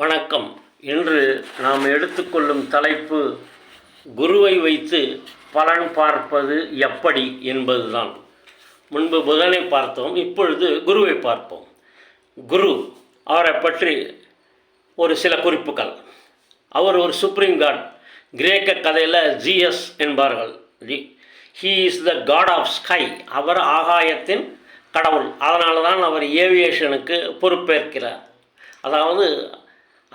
வணக்கம். இன்று நாம் எடுத்துக்கொள்ளும் தலைப்பு குருவை வைத்து பலன் பார்ப்பது எப்படி என்பதுதான். முன்பு புதனை பார்த்தோம் இப்பொழுது குருவை பார்ப்போம். குரு அவரை பற்றி ஒரு சில குறிப்புகள். அவர் ஒரு சுப்ரீம் காட் கிரேக்க கதையில் ஜிஎஸ் என்பார்கள். Zeus he is the god of sky அவர் ஆகாயத்தின் கடவுள். அதனால தான் அவர் ஏவியேஷனுக்கு பொறுப்பேற்கிறார். அதாவது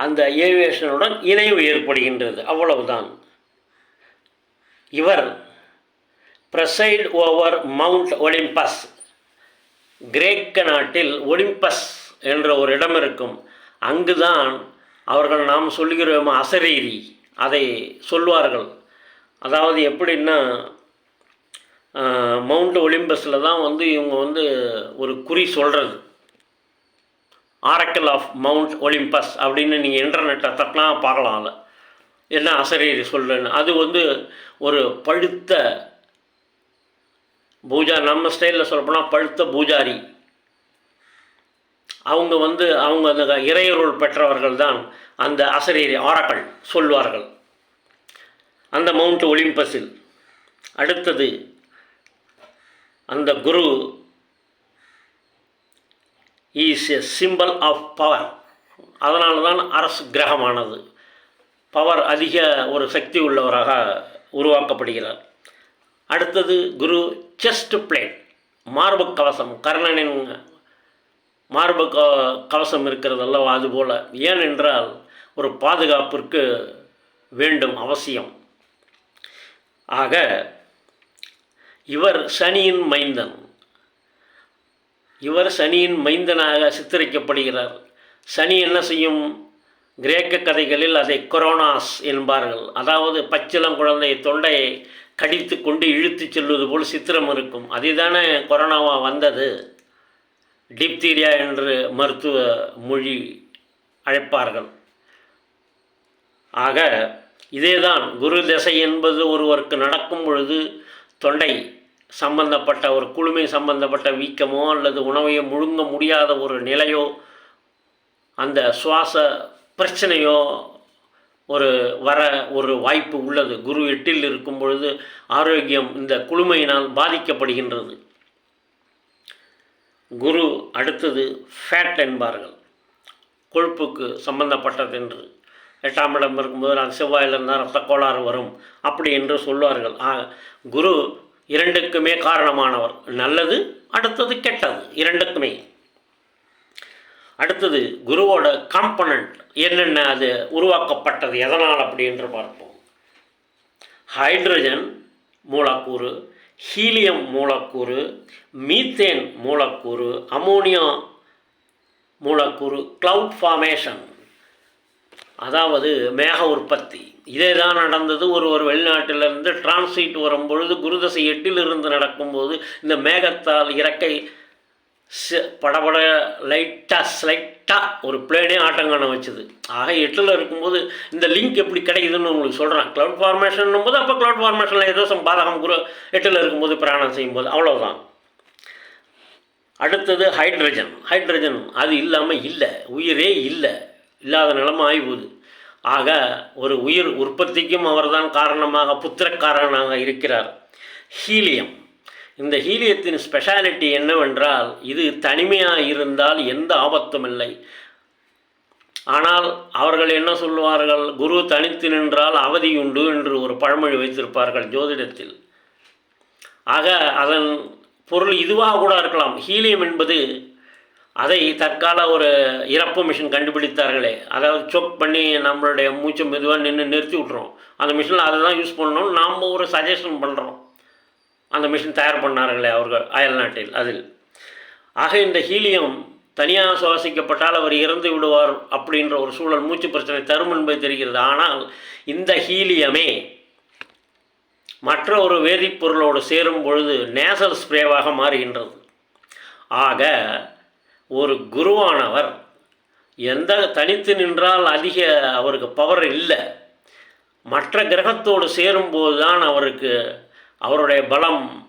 அந்த ஏவியேஷனுடன் இணைவு ஏற்படுகின்றது. அவ்வளவுதான். இவர் பிரசைட் ஓவர் மவுண்ட் ஒலிம்பஸ் கிரேக்க நாட்டில் ஒலிம்பஸ் என்ற ஒரு இடம் இருக்கும். அங்குதான் அவர்கள் நாம் சொல்கிறோம் அசரீரி அதை சொல்வார்கள். அதாவது எப்படின்னா மவுண்ட் ஒலிம்பஸில் தான் வந்து இவங்க வந்து ஒரு குறி சொல்கிறது ஆரக்கல் ஆஃப் மவுண்ட் ஒலிம்பஸ் அப்படின்னு நீங்கள் இன்டர்நெட்டை தட்டினா பார்க்கலாம் என்ன அசரீரி சொல்லுன்னு அது வந்து ஒரு பழுத்த பூஜா நம்ம ஸ்டைலில் சொல்லப்போனால் பழுத்த பூஜாரி. அவங்க வந்து அவங்க அந்த இறையருள் பெற்றவர்கள் தான் அந்த அசரீரி ஆரக்கல் சொல்வார்கள். அந்த மவுண்ட் ஒலிம்பஸில் அடுத்தது அந்த குரு is a simple of power அதனால தான் அரசு கிரகமானது. பவர் அதிக ஒரு சக்தி உள்ளவராக உருவாக்கப்படுகிறார். அடுத்தது குரு செஸ்ட் பிளேட் மார்பு கவசம் கர்ணனின் மார்பு க கவசம் இருக்கிறதல்லவா அதுபோல். ஏனென்றால் ஒரு பாதுகாப்பிற்கு வேண்டும் அவசியம். ஆக இவர் சனியின் மைந்தன். இவர் சனியின் மைந்தனாக சித்தரிக்கப்படுகிறார். சனி என்ன செய்யும்? கிரேக்க கதைகளில் அதை கொரோனாஸ் என்பார்கள். அதாவது பச்சிளம் குழந்தை தொண்டையை கடித்து கொண்டு இழுத்து செல்வது போல் சித்திரம் இருக்கும். அதுதானே கொரோனாவாக வந்தது? டிப்தீரியா என்று மருத்துவ மொழி அழைப்பார்கள். ஆக இதேதான் குரு தசை என்பது ஒருவருக்கு நடக்கும் பொழுது தொண்டை சம்பந்தப்பட்ட ஒரு குழுமை சம்பந்தப்பட்ட வீக்கமோ அல்லது உணவையோ முழுங்க முடியாத ஒரு நிலையோ அந்த சுவாச பிரச்சனையோ ஒரு வர ஒரு வாய்ப்பு உள்ளது. குரு எட்டில் இருக்கும் பொழுது ஆரோக்கியம் இந்த குழுமையினால் பாதிக்கப்படுகின்றது. குரு அடுத்தது ஃபேட் என்பார்கள். கொழுப்புக்கு சம்பந்தப்பட்டது என்று. எட்டாம் இடம் இருக்கும்போது நான் செவ்வாயில் இருந்தால் ரத்த கோளாறு வரும். அப்படி என்று சொல்வார்கள். குரு இரண்டுக்குமே காரணமானவர். நல்லது அடுத்தது கெட்டது. இரண்டுக்குமே. அடுத்தது குருவோட காம்பனண்ட் என்னென்ன அது உருவாக்கப்பட்டது? எதனால் அப்படி என்று பார்ப்போம். ஹைட்ரஜன் மூலக்கூறு ஹீலியம் மூலக்கூறு மீத்தேன் மூலக்கூறு அமோனியா மூலக்கூறு கிளவுட் ஃபார்மேஷன் அதாவது மேக உற்பத்தி. இதே தான் நடந்தது. ஒரு ஒரு வெளிநாட்டிலிருந்து டிரான்சிட் வரும்பொழுது குருதசை எட்டிலிருந்து நடக்கும்போது இந்த மேகத்தால் இறக்கை படபட லைட்டாக ஸ்லைட்டாக ஒரு பிளேனே ஆட்டங்கான வச்சுது. ஆக எட்டில் இருக்கும்போது இந்த லிங்க் எப்படி கிடைக்குதுன்னு உங்களுக்கு சொல்கிறேன் க்ளவுட் ஃபார்மேஷன் போது அப்போ க்ளவுட் ஃபார்மேஷனில் ஏதோ சம் பாதகம் குரு எட்டில் இருக்கும்போது பிராணம் செய்யும்போது. அவ்வளோதான் அடுத்தது ஹைட்ரஜன் ஹைட்ரஜன் அது இல்லாமல் இல்லை. உயிரே இல்லை. இல்லாத நிலைமை ஆய்வுது ஆக ஒரு உயிர் உற்பத்திக்கும் அவர்தான் காரணமாக புத்திரக்காரனாக இருக்கிறார். ஹீலியம். இந்த ஹீலியத்தின் ஸ்பெஷாலிட்டி என்னவென்றால் இது தனிமையாக இருந்தால் எந்த ஆபத்தும் இல்லை. ஆனால் அவர்கள் என்ன சொல்லுவார்கள்? குரு தனித்து நின்றால் அவதியுண்டு என்று ஒரு பழமொழி வைத்திருப்பார்கள் ஜோதிடத்தில். ஆக அதன் பொருள் இதுவாக கூட இருக்கலாம். ஹீலியம் என்பது அதை தற்கால ஒரு இறப்பு மிஷின் கண்டுபிடித்தார்களே. அதாவது சொக் பண்ணி நம்மளுடைய மூச்சை மெதுவாக நின்று நிறுத்தி விட்றோம் அந்த மிஷினில் அதை தான் யூஸ் பண்ணணும் நாம் ஒரு சஜஷன் பண்ணுறோம் அந்த மிஷின் தயார் பண்ணார்களே அவர்கள் அயல் நாட்டில் அதில். ஆக இந்த ஹீலியம் தனியாக சுவாசிக்கப்பட்டால் அவர் இறந்து விடுவார் அப்படின்ற ஒரு சூழல் மூச்சு பிரச்சனை தரும் என்பது தெரிகிறது. ஆனால் இந்த ஹீலியமே மற்ற ஒரு வேதிப்பொருளோடு சேரும் பொழுது நேசல் ஸ்ப்ரேவாக மாறுகின்றது. ஆக ஒரு குருவானவர் எந்த தனித்து நின்றால் அதிக அவருக்கு பவர் இல்லை. மற்ற கிரகத்தோடு சேரும்போது தான் அவருக்கு அவருடைய பலம்